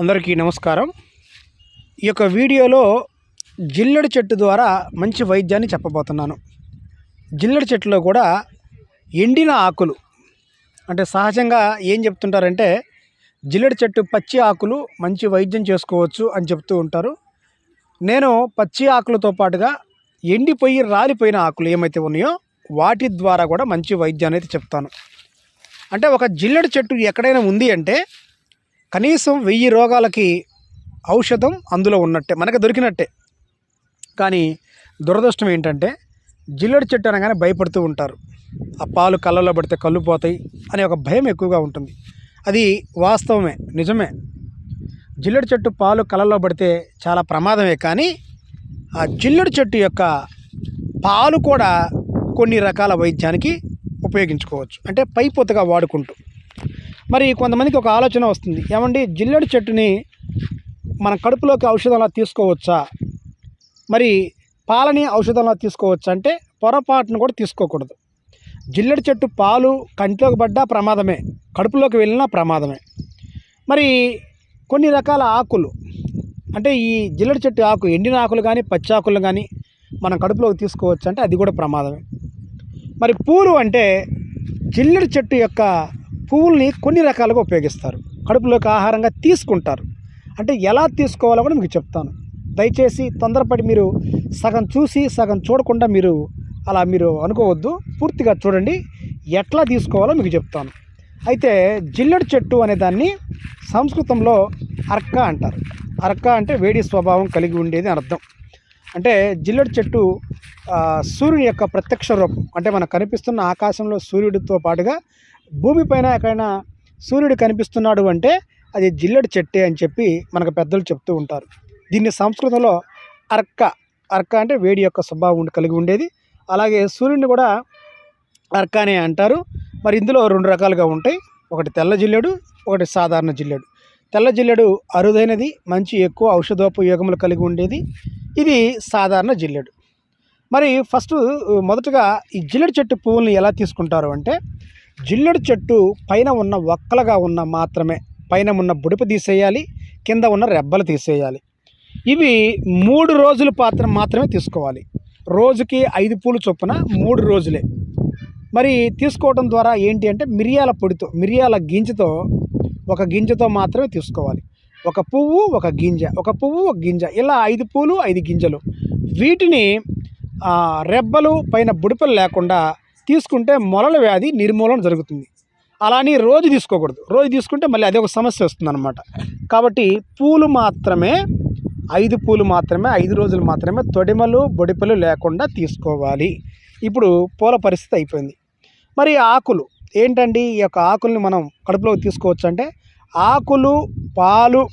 అందరికీ నమస్కారం. ఈ యొక్క వీడియోలో జిల్లెడు చెట్టు ద్వారా మంచి వైద్యాన్ని చెప్పబోతున్నాను. జిల్లెడు చెట్టులో కూడా ఎండిన ఆకులు అంటే సహజంగా ఏం చెప్తుంటారంటే జిల్లెడు చెట్టు పచ్చి ఆకులు మంచి వైద్యం చేసుకోవచ్చు అని చెప్తూ ఉంటారు. నేను పచ్చి ఆకులతో పాటుగా ఎండిపోయి రాలిపోయిన ఆకులు ఏమైతే ఉన్నాయో వాటి ద్వారా కూడా మంచి వైద్యాన్ని అయితే చెప్తాను. అంటే ఒక జిల్లెడు చెట్టు ఎక్కడైనా ఉంది అంటే కనీసం వెయ్యి రోగాలకి ఔషధం అందులో ఉన్నట్టే మనకు దొరికినట్టే. కానీ దురదృష్టం ఏంటంటే జిల్లడి చెట్టు అనగానే భయపడుతూ ఉంటారు. ఆ పాలు కళ్ళలో పడితే కళ్ళు పోతాయి అనే ఒక భయం ఎక్కువగా ఉంటుంది. అది వాస్తవమే నిజమే. జిల్లడి చెట్టు పాలు కళ్ళలో పడితే చాలా ప్రమాదమే కానీ ఆ జిల్లడి చెట్టు యొక్క పాలు కూడా కొన్ని రకాల వైద్యానికి ఉపయోగించుకోవచ్చు. అంటే పైపోతగా వాడుకుంటూ. మరి కొంతమందికి ఒక ఆలోచన వస్తుంది. ఏమండి? జిల్లెడు చెట్టుని మన కడుపులోకి ఔషధంలా తీసుకోవచ్చా? మరి పాలని ఔషధంలా తీసుకోవచ్చా? అంటే పొరపాటును కూడా తీసుకోకూడదు. జిల్లెడు చెట్టు పాలు కంటిలోకి పడ్డా ప్రమాదమే. కడుపులోకి వెళ్ళినా ప్రమాదమే. మరి కొన్ని రకాల ఆకులు అంటే ఈ జిల్లెడు చెట్టు ఆకు ఎండిన ఆకులు కానీ పచ్చి ఆకులు కానీ మనం కడుపులోకి తీసుకోవచ్చు? అంటే అది కూడా ప్రమాదమే. మరి పూలు అంటే జిల్లెడు చెట్టు యొక్క పువ్వుల్ని కొన్ని రకాలుగా ఉపయోగిస్తారు. కడుపులోకి ఆహారంగా తీసుకుంటారు. అంటే ఎలా తీసుకోవాలో కూడా మీకు చెప్తాను. దయచేసి తొందరపడి మీరు సగం చూసి సగం చూడకుండా మీరు అలా మీరు అనుకోవద్దు. పూర్తిగా చూడండి. ఎట్లా తీసుకోవాలో మీకు చెప్తాను. అయితే జిల్లెడు చెట్టు అనే దాన్ని సంస్కృతంలో అర్క అంటారు. అర్క అంటే వేడి స్వభావం కలిగి ఉండేది అని అర్థం. అంటే జిల్లెడు చెట్టు సూర్యుని యొక్క ప్రత్యక్ష రూపం. అంటే మనకు కనిపిస్తున్న ఆకాశంలో సూర్యుడితో పాటుగా భూమిపైన ఎక్కడైనా సూర్యుడు కనిపిస్తున్నాడు అంటే అది జిల్లెడు చెట్టే అని చెప్పి మనకు పెద్దలు చెప్తూ ఉంటారు. దీన్ని సంస్కృతంలో అర్క అర్క అంటే వేడి యొక్క స్వభావం కలిగి ఉండేది. అలాగే సూర్యుడిని కూడా అర్క అనే అంటారు. మరి ఇందులో రెండు రకాలుగా ఉంటాయి. ఒకటి తెల్ల జిల్లెడు ఒకటి సాధారణ జిల్లెడు. తెల్ల జిల్లెడు అరుదైనది మంచి ఎక్కువ ఔషధోపయోగములు కలిగి ఉండేది. ఇది సాధారణ జిల్లెడు. మరి ఫస్ట్ మొదటగా ఈ జిల్లెడు చెట్టు పువ్వుల్ని ఎలా తీసుకుంటారు అంటే జిల్లెడు చెట్టు పైన ఉన్న ఒక్కలుగా ఉన్న మాత్రమే పైన ఉన్న బుడిప తీసేయాలి కింద ఉన్న రెబ్బలు తీసేయాలి. ఇవి మూడు రోజుల పాత్ర మాత్రమే తీసుకోవాలి. రోజుకి ఐదు పూలు చొప్పున మూడు రోజులే. మరి తీసుకోవడం ద్వారా ఏంటి అంటే మిరియాల పొడితో మిరియాల గింజతో ఒక గింజతో మాత్రమే తీసుకోవాలి. ఒక పువ్వు ఒక గింజ. ఒక పువ్వు ఒక గింజ. ఇలా ఐదు పూలు ఐదు గింజలు. వీటిని రెబ్బలు పైన బుడిపలు లేకుండా తీసుకుంటే మొలల వ్యాధి నిర్మూలన జరుగుతుంది. అలాని రోజు తీసుకోకూడదు. రోజు తీసుకుంటే మళ్ళీ అదే ఒక సమస్య వస్తుంది అనమాట కాబట్టి పూలు మాత్రమే ఐదు పూలు మాత్రమే ఐదు రోజులు మాత్రమే తొడిమలు బొడిపలు లేకుండా తీసుకోవాలి. ఇప్పుడు పూల పరిస్థితి అయిపోయింది. మరి ఆకులు. ఏంటండి? ఈ యొక్క ఆకుల్ని మనం కడుపులోకి తీసుకోవచ్చు అంటే ఆకులు పాలు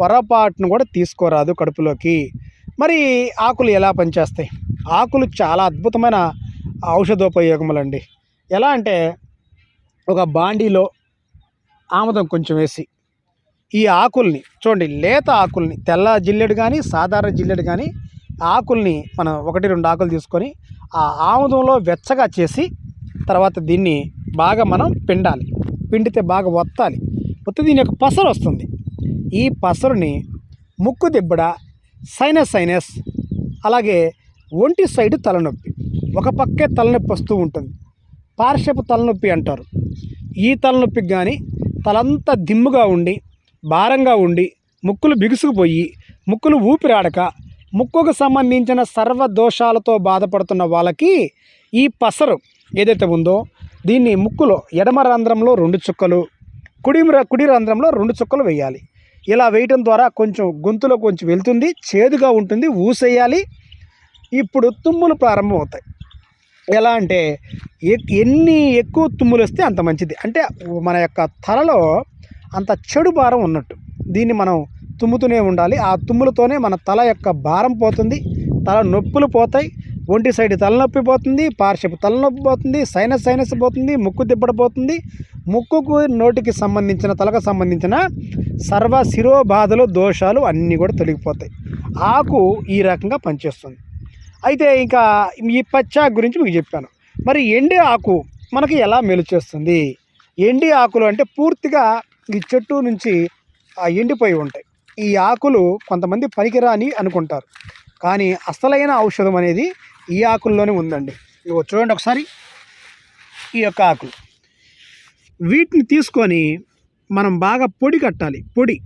పొరపాటును కూడా తీసుకోరాదు కడుపులోకి. మరి ఆకులు ఎలా పనిచేస్తాయి? ఆకులు చాలా అద్భుతమైన ఔషధోపయోగములండి. ఎలా అంటే ఒక బాండీలో ఆముదం కొంచెం వేసి ఈ ఆకుల్ని చూడండి లేత ఆకుల్ని తెల్ల జిల్లెడు కానీ సాధారణ జిల్లెడు కానీ ఆకుల్ని మనం ఒకటి రెండు ఆకులు తీసుకొని ఆ ఆముదంలో వెచ్చగా చేసి తర్వాత దీన్ని బాగా మనం పిండాలి. పిండితే బాగా వత్తాలి. వత్తి దీని యొక్క పసరు వస్తుంది. ఈ పసరుని ముక్కు దిబ్బడ సైనస్ సైనస్ అలాగే ఒంటి సైడ్ తలనొప్పి. ఒక పక్కే తలనొప్పి వస్తూ ఉంటుంది. పార్శ్వపు తలనొప్పి అంటారు. ఈ తలనొప్పికి కానీ తలంతా దిమ్ముగా ఉండి భారంగా ఉండి ముక్కులు బిగుసుకుపోయి ముక్కులు ఊపిరాడక ముక్కుకు సంబంధించిన సర్వ దోషాలతో బాధపడుతున్న వాళ్ళకి ఈ పసరు ఏదైతే ఉందో దీన్ని ముక్కులో ఎడమ రంధ్రంలో రెండు చుక్కలు కుడి ర- కుడి రంధ్రంలో రెండు చుక్కలు వేయాలి. ఇలా వేయటం ద్వారా కొంచెం గొంతులో కొంచెం వెళ్తుంది చేదుగా ఉంటుంది ఊసేయాలి. ఇప్పుడు తుమ్ములు ప్రారంభం అవుతాయి ఎలా అంటే ఎన్ని ఎక్కువ తుమ్ములు వస్తే అంత మంచిది. అంటే మన యొక్క తలలో అంత చెడు భారం ఉన్నట్టు. దీన్ని మనం తుమ్ముతూనే ఉండాలి. ఆ తుమ్ములతోనే మన తల యొక్క భారం పోతుంది తల నొప్పులు పోతాయి ఒంటి సైడ్ తలనొప్పి పోతుంది పార్శపు తలనొప్పి పోతుంది సైనస్ సైనస్ పోతుంది ముక్కు దిబ్బడ పోతుంది ముక్కుకు నోటికి సంబంధించిన తలకు సంబంధించిన సర్వ శిరోబాధలు దోషాలు అన్నీ కూడా తొలగిపోతాయి. ఆకు ఈ రకంగా పనిచేస్తుంది. అయితే ఇంకా ఈ పచ్చ గురించి మీకు చెప్పాను. మరి ఎండి ఆకు మనకి ఎలా మేలు చేస్తుంది? ఎండి ఆకులు అంటే పూర్తిగా ఈ చెట్టు నుంచి ఎండిపోయి ఉంటాయి. ఈ ఆకులు కొంతమంది పనికిరాని అనుకుంటారు. కానీ అసలైన ఔషధం అనేది ఈ ఆకుల్లోనే ఉందండి. ఇగో చూడండి ఒకసారి. ఈ యొక్క ఆకులు. వీటిని తీసుకొని మనం బాగా పొడి కట్టాలి. పొడి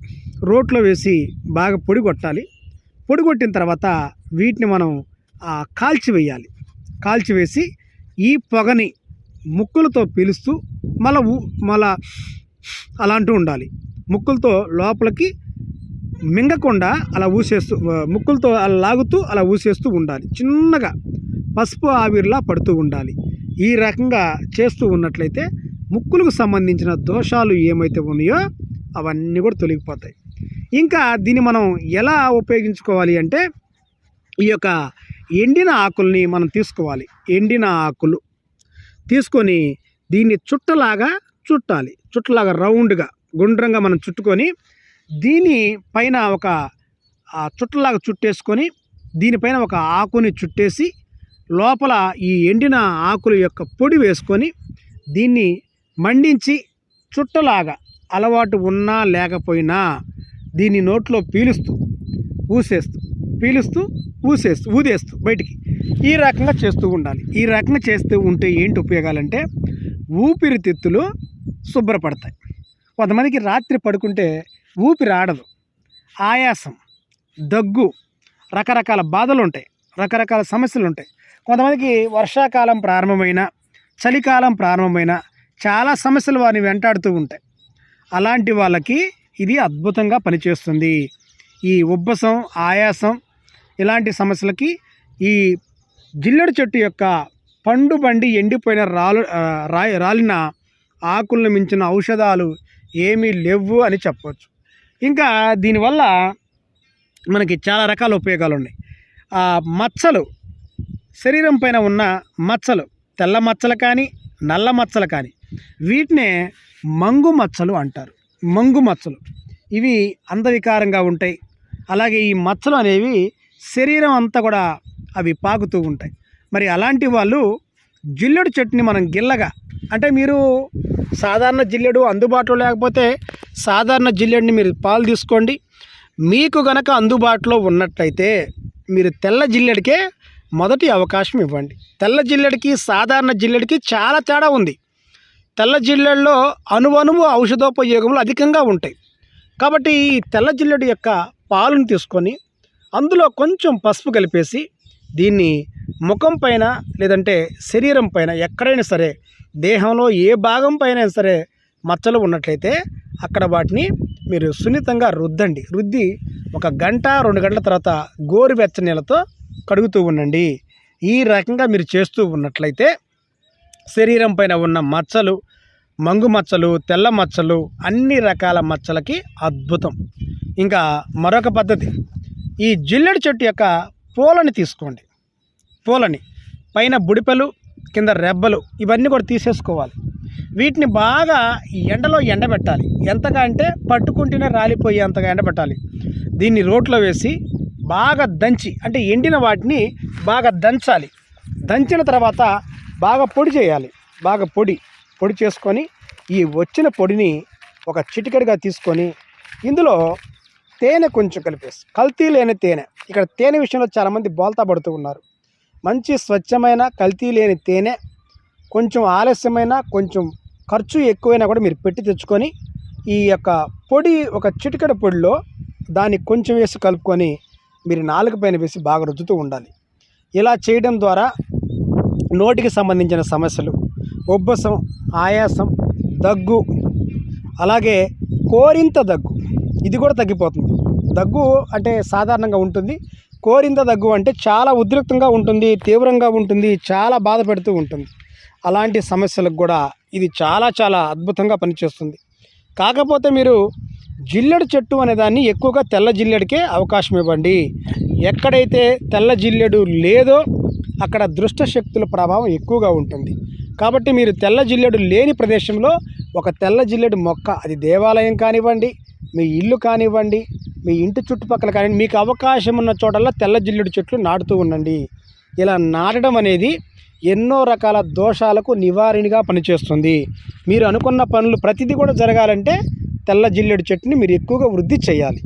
రోట్లో వేసి బాగా పొడి కొట్టాలి. పొడి కొట్టిన తర్వాత వీటిని మనం కాల్చివేయాలి కాల్చివేసి ఈ పొగని ముక్కులతో పీలుస్తూ మళ్ళా మళ్ళా అలా ఉండాలి. ముక్కులతో లోపలికి మింగకుండా అలా ఊసేస్తూ ముక్కులతో అలా లాగుతూ అలా ఊసేస్తూ ఉండాలి. చిన్నగా పసుపు ఆవిరిలా పడుతూ ఉండాలి. ఈ రకంగా చేస్తూ ఉన్నట్లయితే ముక్కులకు సంబంధించిన దోషాలు ఏమైతే ఉన్నాయో అవన్నీ కూడా తొలగిపోతాయి. ఇంకా దీన్ని మనం ఎలా ఉపయోగించుకోవాలి అంటే ఈ యొక్క ఎండిన ఆకుల్ని మనం తీసుకోవాలి. ఎండిన ఆకులు తీసుకొని దీన్ని చుట్టలాగా చుట్టాలి. చుట్టలాగా రౌండ్గా గుండ్రంగా మనం చుట్టుకొని దీని పైన ఒక చుట్టలాగా చుట్టేసుకొని దీనిపైన ఒక ఆకుని చుట్టేసి లోపల ఈ ఎండిన ఆకుల యొక్క పొడి వేసుకొని దీన్ని మండించి చుట్టలాగా అలవాటు ఉన్నా లేకపోయినా దీన్ని నోట్లో పీలుస్తూ ఊసేస్తూ పీలుస్తూ ఊసేస్తూ ఊదేస్తూ బయటికి. ఈ రకంగా చేస్తూ ఉండాలి. ఈ రకంగా చేస్తూ ఉంటే ఏంటి ఉపయోగాలంటే ఊపిరితిత్తులు శుభ్రపడతాయి. కొంతమందికి రాత్రి పడుకుంటే ఊపిరి ఆడదు. ఆయాసం దగ్గు రకరకాల బాధలు ఉంటాయి రకరకాల సమస్యలు ఉంటాయి కొంతమందికి వర్షాకాలం ప్రారంభమైన చలికాలం ప్రారంభమైన చాలా సమస్యలు వారిని వెంటాడుతూ ఉంటాయి. అలాంటి వాళ్ళకి ఇది అద్భుతంగా పనిచేస్తుంది. ఈ ఉబ్బసం ఆయాసం ఇలాంటి సమస్యలకి ఈ జిల్లెడు చెట్టు యొక్క పండు బండి ఎండిపోయిన రాలు రాయి రాలిన ఆకులను మించిన ఔషధాలు ఏమీ లేవు అని చెప్పవచ్చు ఇంకా దీనివల్ల మనకి చాలా రకాల ఉపయోగాలు ఉన్నాయి. ఆ మచ్చలు శరీరం పైన ఉన్న మచ్చలు తెల్ల మచ్చలు కానీ నల్ల మచ్చలు కానీ వీటినే మంగు మచ్చలు అంటారు. మంగు మచ్చలు ఇవి అందవికారంగా ఉంటాయి. అలాగే ఈ మచ్చలు అనేవి శరీరం అంతా కూడా అవి పాకుతూ ఉంటాయి. మరి అలాంటి వాళ్ళు జిల్లెడు చెట్టుని మనం గిల్లగా అంటే మీరు సాధారణ జిల్లెడు అందుబాటులో లేకపోతే సాధారణ జిల్లెడిని మీరు పాలు తీసుకోండి. మీకు గనక అందుబాటులో ఉన్నట్లయితే మీరు తెల్ల జిల్లెడికే మొదటి అవకాశం ఇవ్వండి. తెల్ల జిల్లెడికి సాధారణ జిల్లెడికి చాలా తేడా ఉంది. తెల్ల జిల్లెల్లో అణువణువు ఔషధోపయోగములు అధికంగా ఉంటాయి. కాబట్టి ఈ తెల్ల జిల్లెడు యొక్క పాలను తీసుకొని అందులో కొంచెం పసుపు కలిపేసి దీన్ని ముఖం పైన లేదంటే శరీరం పైన ఎక్కడైనా సరే దేహంలో ఏ భాగం పైన సరే మచ్చలు ఉన్నట్లయితే అక్కడ వాటిని మీరు సున్నితంగా రుద్దండి. రుద్ది ఒక గంట రెండు గంటల తర్వాత గోరువెచ్చ నీళ్ళతో కడుగుతూ ఉండండి. ఈ రకంగా మీరు చేస్తూ ఉన్నట్లయితే శరీరం పైన ఉన్న మచ్చలు మంగు మచ్చలు తెల్ల మచ్చలు అన్ని రకాల మచ్చలకి అద్భుతం. ఇంకా మరొక పద్ధతి ఈ జిల్లెడు చెట్టు యొక్క పూలని తీసుకోండి. పూలని పైన బుడిపెలు కింద రెబ్బలు ఇవన్నీ కూడా తీసేసుకోవాలి. వీటిని బాగా ఎండలో ఎండబెట్టాలి. ఎంతగా అంటే పట్టుకుంటేనే రాలిపోయేంతగా ఎండబెట్టాలి. దీన్ని రోట్లో వేసి బాగా దంచి అంటే ఎండిన వాటిని బాగా దంచాలి. దంచిన తర్వాత బాగా పొడి చేయాలి. బాగా పొడి. పొడి చేసుకొని ఈ వచ్చిన పొడిని ఒక చిటికెడుగా తీసుకొని ఇందులో తేనె కొంచెం కలిపేసి కల్తీ లేని తేనె. ఇక్కడ తేనె విషయంలో చాలామంది బోల్తా పడుతూ ఉన్నారు. మంచి స్వచ్ఛమైన కల్తీ లేని తేనె కొంచెం ఆలస్యమైన కొంచెం ఖర్చు ఎక్కువైనా కూడా మీరు పెట్టి తెచ్చుకొని ఈ యొక్క పొడి ఒక చిటికెడ పొడిలో దాన్ని కొంచెం వేసి కలుపుకొని మీరు నాలుగు పైన వేసి బాగా రుద్దుతూ ఉండాలి. ఇలా చేయడం ద్వారా నోటికి సంబంధించిన సమస్యలు ఉబ్బసం ఆయాసం దగ్గు అలాగే కోరింత దగ్గు. ఇది కూడా తగ్గిపోతుంది. దగ్గు అంటే సాధారణంగా ఉంటుంది. కోరింత దగ్గు అంటే చాలా ఉద్రిక్తంగా ఉంటుంది తీవ్రంగా ఉంటుంది చాలా బాధ పెడుతూ ఉంటుంది. అలాంటి సమస్యలకు కూడా ఇది చాలా చాలా అద్భుతంగా పనిచేస్తుంది. కాకపోతే మీరు జిల్లెడు చెట్టు అనే దాన్ని ఎక్కువగా తెల్ల జిల్లెడికే అవకాశం ఇవ్వండి. ఎక్కడైతే తెల్ల జిల్లెడు లేదో అక్కడ దృష్ట శక్తుల ప్రభావం ఎక్కువగా ఉంటుంది. కాబట్టి మీరు తెల్ల జిల్లెడు లేని ప్రదేశంలో ఒక తెల్ల జిల్లెడు మొక్క అది దేవాలయం కానివ్వండి మీ ఇల్లు కానివ్వండి మీ ఇంటి చుట్టుపక్కల కానివ్వండి మీకు అవకాశం ఉన్న చోటల్లో తెల్ల జిల్లెడు చెట్లు నాటుతూ ఉండండి. ఇలా నాటడం అనేది ఎన్నో రకాల దోషాలకు నివారణగా పనిచేస్తుంది. మీరు అనుకున్న పనులు ప్రతిదీ కూడా జరగాలంటే తెల్ల జిల్లెడు చెట్టుని మీరు ఎక్కువగా వృద్ధి చేయాలి.